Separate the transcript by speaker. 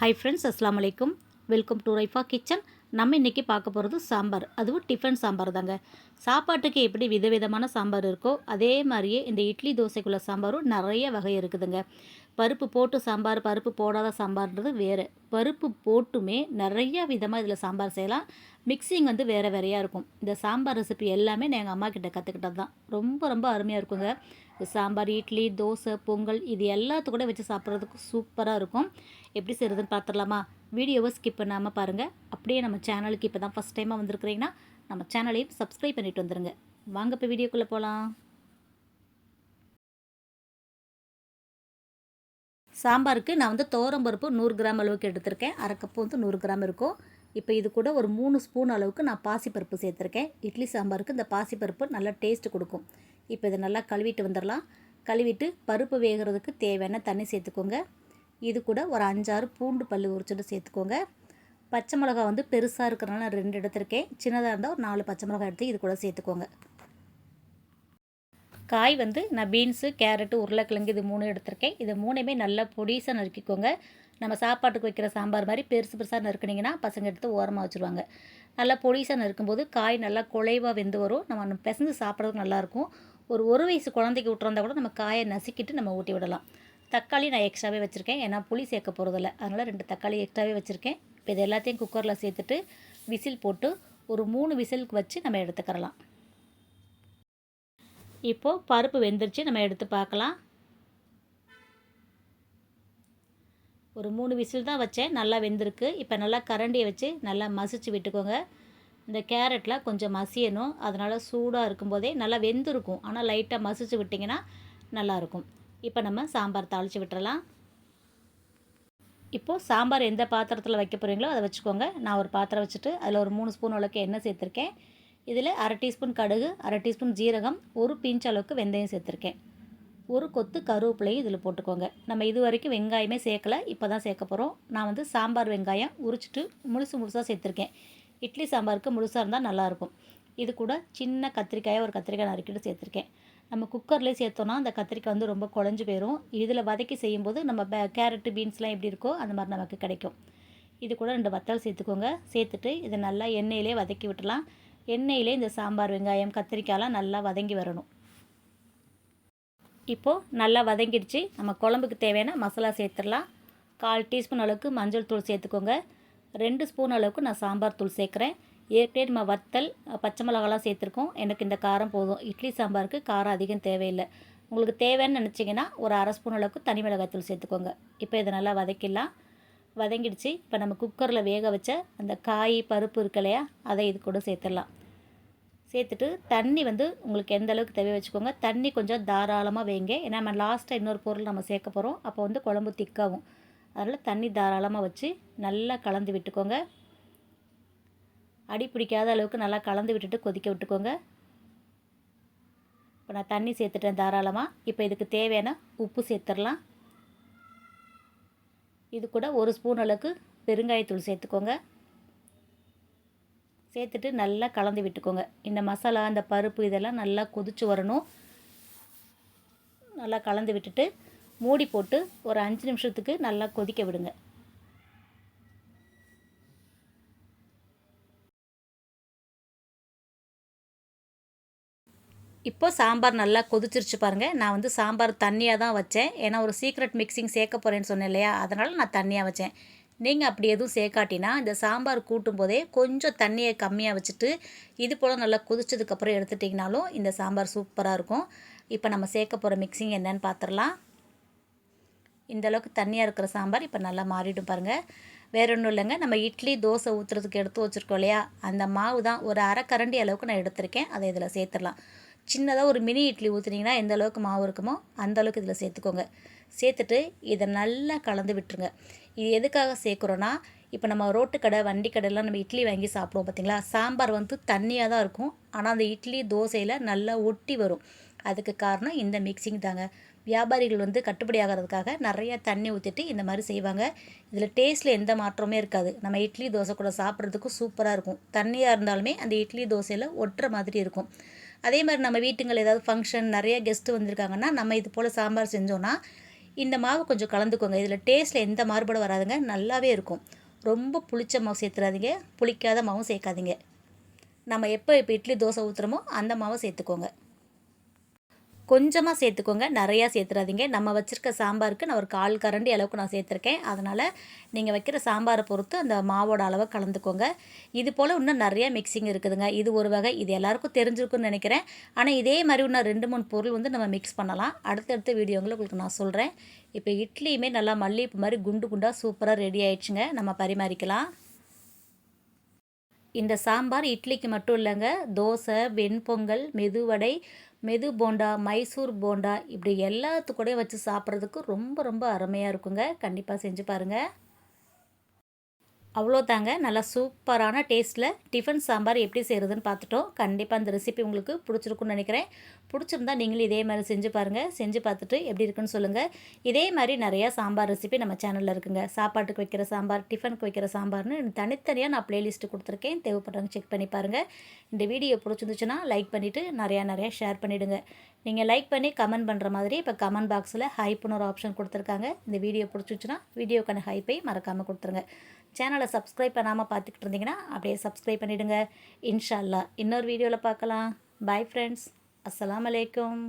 Speaker 1: Hi friends அஸ்லாம் வலைக்கும் welcome to Raifa kitchen நம்ம இன்றைக்கி பார்க்க போகிறது சாம்பார். அதுவும் டிஃபன் சாம்பார் தாங்க. சாப்பாட்டுக்கு எப்படி விதவிதமான சாம்பார் இருக்கோ அதே மாதிரியே இந்த இட்லி தோசைக்குள்ள சாம்பாரும் நிறைய வகை இருக்குதுங்க. பருப்பு போட்டு சாம்பார் பருப்பு போடாத சாம்பார்ன்றது வேறு. பருப்பு போட்டுமே நிறைய விதமாக இதில் சாம்பார் செய்யலாம். மிக்சிங் வந்து வேறு வேறையாக இருக்கும். இந்த சாம்பார் ரெசிபி எல்லாமே நான் எங்கள் அம்மா கிட்ட கற்றுக்கிட்டது தான் ரொம்ப ரொம்ப அருமையாக இருக்குங்க. சாம்பார் இட்லி தோசை பொங்கல் இது எல்லாத்து கூட வச்சு சாப்பிட்றதுக்கு சூப்பராக இருக்கும். எப்படி செய்கிறதுன்னு பார்த்துடலாமா வீடியோவை ஸ்கிப் பண்ணாமல் பாருங்கள் அப்படியே நம்ம சேனலுக்கு இப்போ தான் ஃபஸ்ட் டைமாக வந்திருக்கிறீங்கன்னா நம்ம சேனலையும் சப்ஸ்கிரைப் பண்ணிட்டு வந்துடுங்க வாங்க இப்போ வீடியோக்குள்ளே போகலாம் சாம்பாருக்கு நான் வந்து பருப்பு நூறு கிராம் அளவுக்கு எடுத்திருக்கேன். அரை கப்பு வந்து நூறு கிராம் இருக்கும். இப்போ இது கூட ஒரு மூணு ஸ்பூன் அளவுக்கு நான் பாசிப்பருப்பு சேர்த்துருக்கேன். இட்லி சாம்பாருக்கு இந்த பாசிப்பருப்பு நல்லா டேஸ்ட்டு கொடுக்கும். இப்போ இதை நல்லா கழுவிட்டு வந்துடலாம். கழுவிட்டு பருப்பு வேகிறதுக்கு தேவையான தண்ணி சேர்த்துக்கோங்க. இது கூட ஒரு அஞ்சாறு பூண்டு பல் உரிச்சிட்டு சேர்த்துக்கோங்க. பச்சை மிளகா வந்து பெருசாக இருக்கிறனால ரெண்டு எடுத்திருக்கேன். சின்னதாக இருந்தால் ஒரு நாலு பச்சை மிளகா எடுத்து இது கூட சேர்த்துக்கோங்க. காய் வந்து நான் பீன்ஸு கேரட்டு உருளைக்கிழங்கு இது மூணு எடுத்திருக்கேன். இது மூணுமே நல்லா பொடிசாக நறுக்கிக்கோங்க. நம்ம சாப்பாட்டுக்கு வைக்கிற சாம்பார் மாதிரி பெருசு பெருசாக நறுக்குனிங்கன்னா பசங்க எடுத்து ஓரமாக வச்சுருவாங்க. நல்லா பொடிசாக நறுக்கும்போது காய் நல்லா குலைவாக வெந்து வரும். நம்ம பிசைஞ்சு சாப்பிட்றதுக்கு நல்லாயிருக்கும். ஒரு ஒரு வயசு குழந்தைக்கு விட்டுருந்தா கூட நம்ம காயை நசுக்கிட்டு நம்ம ஊட்டி விடலாம். தக்காளி நான் எக்ஸ்ட்ராவே வச்சுருக்கேன். ஏன்னா புளி சேர்க்க போகிறதில்ல அதனால் ரெண்டு தக்காளி எக்ஸ்ட்ராவே வச்சுருக்கேன். இப்போ இது எல்லாத்தையும் குக்கரில் சேர்த்துட்டு விசில் போட்டு ஒரு மூணு விசிலுக்கு வச்சு நம்ம எடுத்துக்கிறலாம். இப்போது பருப்பு வெந்துருச்சு நம்ம எடுத்து பார்க்கலாம். ஒரு மூணு விசில் தான் வச்சேன் நல்லா வெந்திருக்கு. இப்போ நல்லா கரண்டியை வச்சு நல்லா மசிச்சு விட்டுக்கோங்க. இந்த கேரட்டில் கொஞ்சம் மசியணும். அதனால் சூடாக இருக்கும்போதே நல்லா வெந்திருக்கும். ஆனால் லைட்டாக மசிச்சு விட்டிங்கன்னா நல்லாயிருக்கும். இப்போ நம்ம சாம்பார் தாளித்து விட்டுறலாம். இப்போது சாம்பார் எந்த பாத்திரத்தில் வைக்க போகிறீங்களோ அதை வச்சுக்கோங்க. நான் ஒரு பாத்திரம் வச்சுட்டு அதில் ஒரு மூணு ஸ்பூன் அளவுக்கு எண்ணெய் சேர்த்துருக்கேன். இதில் அரை டீஸ்பூன் கடுகு அரை டீஸ்பூன் ஜீரகம் ஒரு பிஞ்ச் அளவுக்கு வெந்தயம் சேர்த்துருக்கேன். ஒரு கொத்து கருவேப்பிலையும் இதில் போட்டுக்கோங்க. நம்ம இது வரைக்கும் வெங்காயமே சேர்க்கலை இப்போ தான் சேர்க்க போகிறோம். நான் வந்து சாம்பார் வெங்காயம் உரிச்சிட்டு முழுசு முழுசாக சேர்த்துருக்கேன். இட்லி சாம்பாருக்கு முழுசாக இருந்தால் நல்லாயிருக்கும். இது கூட சின்ன கத்திரிக்காயை ஒரு கத்திரிக்காய் நறுக்கிட்டு சேர்த்துருக்கேன். நம்ம குக்கர்லேயே சேர்த்தோன்னா அந்த கத்திரிக்காய் வந்து ரொம்ப குழஞ்சி போயிடும் இதில் வதக்கி செய்யும்போது நம்ம பே கேரட்டு பீன்ஸ்லாம் எப்படி இருக்கோ அந்த மாதிரி நமக்கு கிடைக்கும். இது கூட ரெண்டு வத்தல் சேர்த்துக்கோங்க. சேர்த்துட்டு இதை நல்லா எண்ணெயிலே வதக்கி விட்டுலாம் எண்ணெயிலே இந்த சாம்பார் வெங்காயம் கத்திரிக்காயெலாம் நல்லா வதங்கி வரணும். இப்போது நல்லா வதங்கிடுச்சு. நம்ம குழம்புக்கு தேவையான மசாலா சேர்த்துடலாம். கால் டீஸ்பூன் அளவுக்கு மஞ்சள் தூள் சேர்த்துக்கோங்க. ரெண்டு ஸ்பூன் அளவுக்கு நான் சாம்பார் தூள் சேர்க்குறேன். ஏற்கனவே நம்ம வத்தல் பச்சை மிளகாலாம் சேர்த்துருக்கோம். எனக்கு இந்த காரம் போதும். இட்லி சாம்பாருக்கு காரம் அதிகம் தேவையில்லை. உங்களுக்கு தேவைன்னு நினச்சிங்கன்னா ஒரு அரை ஸ்பூன் அளவுக்கு தனி மிளகாய் தூள் சேர்த்துக்கோங்க. இப்போ இதை நல்லா வதக்கிடலாம். வதங்கிடுச்சு. இப்போ நம்ம குக்கரில் வேக வச்ச அந்த காய் பருப்பு இருக்கு இல்லையா அதை இது கூட சேர்த்துடலாம். சேர்த்துட்டு தண்ணி வந்து உங்களுக்கு எந்த அளவுக்கு தேவை வச்சுக்கோங்க. தண்ணி கொஞ்சம் தாராளமாக வைங்க. ஏன்னா நம்ம லாஸ்ட்டாக இன்னொரு பொருள் நம்ம சேர்க்க போகிறோம் அப்போ வந்து குழம்பு திக்காகும். அதனால் தண்ணி தாராளமாக வச்சு நல்லா கலந்து விட்டுக்கோங்க. அடி பிடிக்காத அளவுக்கு நல்லா கலந்து விட்டுட்டு கொதிக்க விட்டுக்கோங்க. இப்போ நான் தண்ணி சேர்த்துட்டேன் தாராளமாக இப்போ இதுக்கு தேவையான உப்பு சேர்த்துடலாம். இது கூட ஒரு ஸ்பூன் அளவுக்கு பெருங்காயத்தூள் சேர்த்துக்கோங்க. சேர்த்துட்டு நல்லா கலந்து விட்டுக்கோங்க. இந்த மசாலா இந்த பருப்பு இதெல்லாம் நல்லா கொதிச்சு வரணும். நல்லா கலந்து விட்டுட்டு மூடி போட்டு ஒரு அஞ்சு நிமிஷத்துக்கு நல்லா கொதிக்க விடுங்க. இப்போ சாம்பார் நல்லா கொதிச்சிருச்சு பாருங்கள் நான் வந்து சாம்பார் தண்ணியாக தான் வச்சேன். ஏன்னா ஒரு சீக்ரெட் மிக்சிங் சேர்க்க போகிறேன்னு சொன்னேன் இல்லையா? அதனால் நான் தண்ணியாக வச்சேன். நீங்கள் அப்படி எதுவும் சேர்க்காட்டினா இந்த சாம்பார் கூட்டும் போதே கொஞ்சம் தண்ணியை கம்மியாக வச்சுட்டு இது போல் நல்லா கொதிச்சதுக்கப்புறம் எடுத்துட்டிங்கனாலும் இந்த சாம்பார் சூப்பராக இருக்கும். இப்போ நம்ம சேர்க்க போகிற மிக்சிங் என்னன்னு பார்த்துடலாம் இந்தளவுக்கு தண்ணியாக இருக்கிற சாம்பார் இப்போ நல்லா மாறிடும் பாருங்கள் வேற ஒன்றும் இல்லைங்க. நம்ம இட்லி தோசை ஊற்றுறதுக்கு எடுத்து வச்சுருக்கோம் இல்லையா? அந்த மாவு தான் ஒரு அரை கரண்டி அளவுக்கு நான் எடுத்திருக்கேன். அதை இதில் சேர்த்துடலாம். சின்னதாக ஒரு மினி இட்லி ஊற்றுனீங்கன்னா எந்த அளவுக்கு மாவு இருக்குமோ அந்த அளவுக்கு இதில் சேர்த்துக்கோங்க. சேர்த்துட்டு இதை நல்லா கலந்து விட்டுருங்க. இது எதுக்காக சேர்க்குறோன்னா இப்போ நம்ம ரோட்டு கடை வண்டி கடையெல்லாம் நம்ம இட்லி வாங்கி சாப்பிடுவோம் பார்த்திங்களா சாம்பார் வந்து தண்ணியாக தான் இருக்கும். ஆனால் அந்த இட்லி தோசையில் நல்லா ஒட்டி வரும். அதுக்கு காரணம் இந்த மிக்சிங் தாங்க. வியாபாரிகள் வந்து கட்டுப்படி ஆகிறதுக்காக நிறைய தண்ணி ஊற்றிட்டு இந்த மாதிரி செய்வாங்க. இதில் டேஸ்ட்டில் எந்த மாற்றமே இருக்காது. நம்ம இட்லி தோசை கூட சாப்பிட்றதுக்கும் சூப்பராக இருக்கும். தண்ணியாக இருந்தாலுமே அந்த இட்லி தோசையில் ஒட்டுற மாதிரி இருக்கும். அதே மாதிரி நம்ம வீட்டுங்களில் ஏதாவது ஃபங்க்ஷன் நிறைய கெஸ்ட்டு வந்திருக்காங்கன்னா நம்ம இது போல் சாம்பார் செஞ்சோன்னா இந்த மாவு கொஞ்சம் கலந்துக்கோங்க. இதில் டேஸ்ட்டில் எந்த மாறுபாடும் வராதுங்க. நல்லாவே இருக்கும். ரொம்ப புளிச்ச மாவு சேர்த்துறாதீங்க. புளிக்காத மாவும் சேர்க்காதீங்க. நம்ம எப்போ இப்போ இட்லி தோசை ஊற்றுறோமோ அந்த மாவை சேர்த்துக்கோங்க. கொஞ்சமாக சேர்த்துக்கோங்க. நிறையா சேர்த்துறாதீங்க. நம்ம வச்சுருக்க சாம்பாருக்கு நான் ஒரு கால் கரண்டி அளவுக்கு நான் சேர்த்துருக்கேன். அதனால் நீங்கள் வைக்கிற சாம்பாரை பொறுத்து அந்த மாவோட அளவை கலந்துக்கோங்க. இது போல் இன்னும் நிறையா மிக்சிங் இருக்குதுங்க. இது ஒரு வகை. இது எல்லாருக்கும் தெரிஞ்சிருக்குன்னு நினைக்கிறேன். ஆனால் இதே மாதிரி இன்னும் ரெண்டு மூணு பொருள் வந்து நம்ம மிக்ஸ் பண்ணலாம். அடுத்தடுத்த வீடியோங்களை உங்களுக்கு நான் சொல்கிறேன் இப்போ இட்லியுமே நல்லா மல்லிகைப்பூ மாதிரி குண்டு குண்டாக சூப்பராக ரெடி ஆயிடுச்சுங்க. நம்ம பரிமாறிக்கலாம். இந்த சாம்பார் இட்லிக்கு மட்டும் இல்லைங்க. தோசை வெண்பொங்கல் மெதுவடை மெது போண்டா மைசூர் போண்டா இப்படி எல்லாத்துக்கூடயும் வச்சு சாப்பிட்றதுக்கு ரொம்ப ரொம்ப அருமையாக இருக்குங்க. கண்டிப்பாக செஞ்சு பாருங்கள் அவ்வளோதாங்க. நல்லா சூப்பரான டேஸ்ட்டில் டிஃபன் சாம்பார் எப்படி செய்கிறதுன்னு பார்த்துட்டோம். கண்டிப்பாக அந்த ரெசிபி உங்களுக்கு பிடிச்சிருக்குன்னு நினைக்கிறேன். பிடிச்சிருந்தா நீங்களும் இதே மாதிரி செஞ்சு பாருங்கள் செஞ்சு பார்த்துட்டு எப்படி இருக்குன்னு சொல்லுங்கள் இதே மாதிரி நிறையா சாம்பார் ரெசிபி நம்ம சேனலில் இருக்குங்க. சாப்பாட்டுக்கு வைக்கிற சாம்பார் டிஃபனுக்கு வைக்கிற சாம்பார்னு தனித்தனியாக நான் ப்ளேலிஸ்ட்டு கொடுத்துருக்கேன். தேவைப்படுறவங்க செக் பண்ணி பாருங்கள் இந்த வீடியோ பிடிச்சிருந்துச்சுன்னா லைக் பண்ணிவிட்டு நிறையா நிறையா ஷேர் பண்ணிவிடுங்க நீங்கள் லைக் பண்ணி கமெண்ட் பண்ணுற மாதிரி இப்போ கமெண்ட் பாக்ஸில் ஹைப்புன்னு ஒரு ஆப்ஷன் கொடுத்துருக்காங்க. இந்த வீடியோ பிடிச்சிச்சுன்னா வீடியோக்கான ஹைப்பை மறக்காமல் கொடுத்துருங்க. சேனலை சப்ஸ்கிரைப் பண்ணாமல் பார்த்துக்கிட்டு இருந்தீங்கன்னா அப்படியே சப்ஸ்கிரைப் பண்ணிவிடுங்க இன்ஷால்லா இன்னொரு வீடியோவில் பார்க்கலாம். பாய் ஃப்ரெண்ட்ஸ் அஸ்லாம் அலைக்கும்